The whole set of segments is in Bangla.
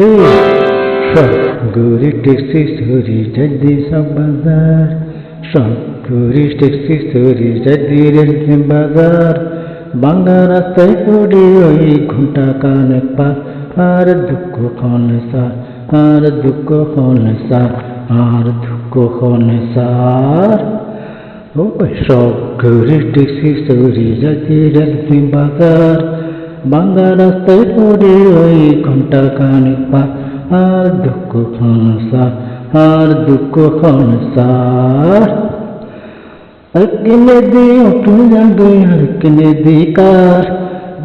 হে সব গরি ট্যাক্সি সরি যদি সব বাজার সব গরি ট্যাক্সি সরি যদি রেলকে বাজার বাংলা রাস্তায় পড়ে ওই ঘণ্টা কানে পা আর দুঃখ ক্ষণে সা আর দুঃখ ক্ষণে সা আর দুঃখ ক্ষণে সার ও সব গরি ট্যাক্সি সরি যদি রেলকে বাজার বাংলা রাস্তায় পড়ে ওই ঘণ্টা কানে পা আর দুঃখ খনসা আর দুঃখ খনসার কিনে দিও তুই আর কিনে দি কার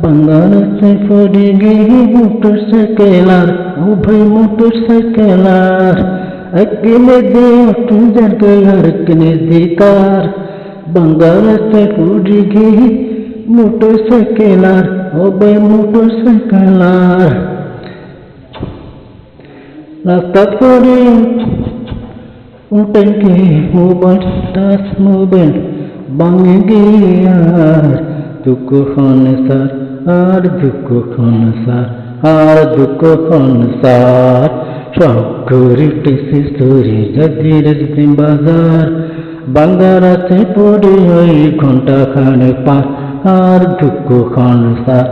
বাংলা রাস্তায় পড়ে গিয়ে মোটর সাইকেলার ও ভাই মোটর সাইকেলার কিনে দিও তুই আর কিনে দি কার বাংলা রাস্তায় পড়ে গিয়ে মোটর সাইকেলার ভাই মোটর সাইকেলার রাস্তা করে উঠেনকে মোবাইল টাচ, মোবাইল বাঙে গিয়ার দুঃখ খন সার আর দুঃখ খন সার আর দুঃখ খন সার সব ঘুরি টেসি সরি রেজদিন বাজার। আছে পড়ে ওই ঘণ্টা খানে পা আর দুঃখ খন সার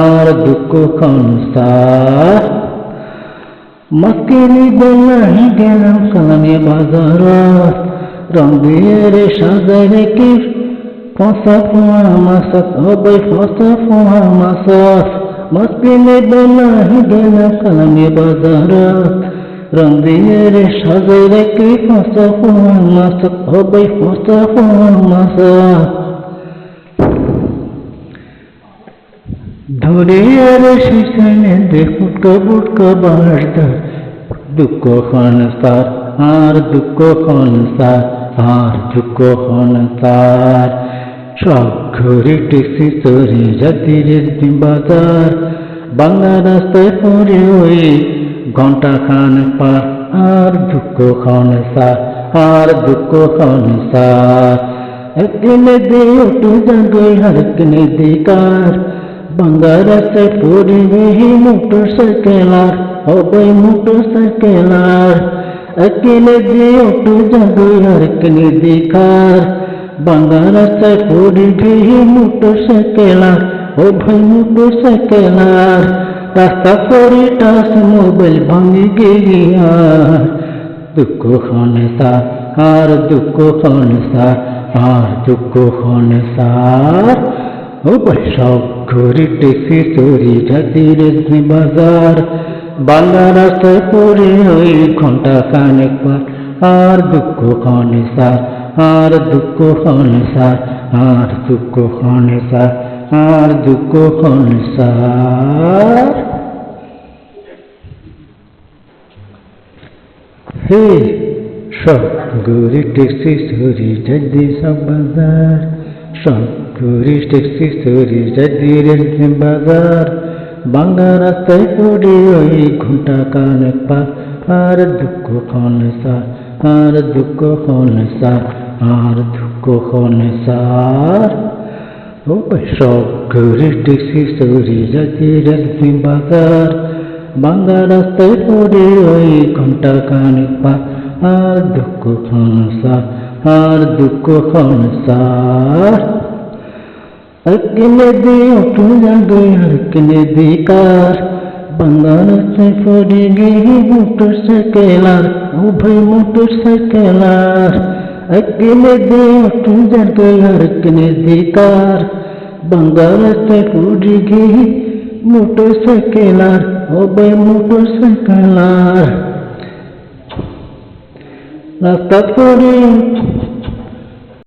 আর দুঃখ খন সার মস্কিনি বেলাহি গেলাম কানে বাজার রঙের সাজারে কি ফসা ফুয়া মাসক হবে ফসা ফুয়া মাসক মস্কিনি বেলাহি গেলাম কানে বাজার রঙের সাজারে কি ফসা ফুয়া মাসক হবে ফসা ফুয়া মাসক ধরে আর শিশনে দেখুটকা বুটকা বাড়দার দুঃখ খন সার আর দুঃখ খন সার আর দুঃখ খন সার সব ঘুরে টেক্সি চড়ে রেজদি বাজার। বাংলা রাস্তায় পড়ে ওই ঘণ্টা খান পার। আর দুঃখ খন সার আর দুঃখ খন সার একদিনে দিয়ে টু জাগে আর একদিনে দিকার বাংলাদেশে পরিবেহী মোটর সাইকেলার হবে মোটর সাইকেলার একিনে দিয়ে টু জাদু আর কিনে দিকার বাংলাদেশে পরিবেহী মোটর সাইকেলার ও ভাই মোটর সাইকেলার রাস্তা করে টাস মোবাইল ভাঙি গিয়ার দুঃখ খনে সার আর দুঃখ খনে সার আর দুঃখ খনে সার ও সব ঘুরি টেক্সি চুরি জাতির বাজার। বাংলা রাস্তায় পড়ে ওই ঘণ্টা খানেক পার। আর দুঃখ খনে সার, আর দুঃখ খনে সার, আর দুঃখ খনে সার, আর দুঃখ খনে সার। হে সব গরি টেক্সি চুরি যদি সব বাজার, সব টেক্সি চুরি যদি রেলকে বাজার বাংলা রাস্তায় পড়ে ওই ঘণ্টা কানে পা আর দুঃখ খনে সার আর দুঃখ খনে সার আর দুঃখ খনে সার ও সব টেক্সি চুরি যদি রেলকে বাজার বাংলা রাস্তায় পড়ে ওই ঘণ্টা কানে পা আর দুঃখ খনসার আর দুঃখ খনসার কিনে দিও টু জাগে আর কিনে দিকার বাংলা রাস্তায় পড়ে গিয়ে মোটর সাইকেলার ও ভাই মোটর সাইকেলার কিনে দিও টু জাগে আর কিনে দিকার বাংলা রাস্তায় পড়ে গিয়ে মোটর সাইকেলার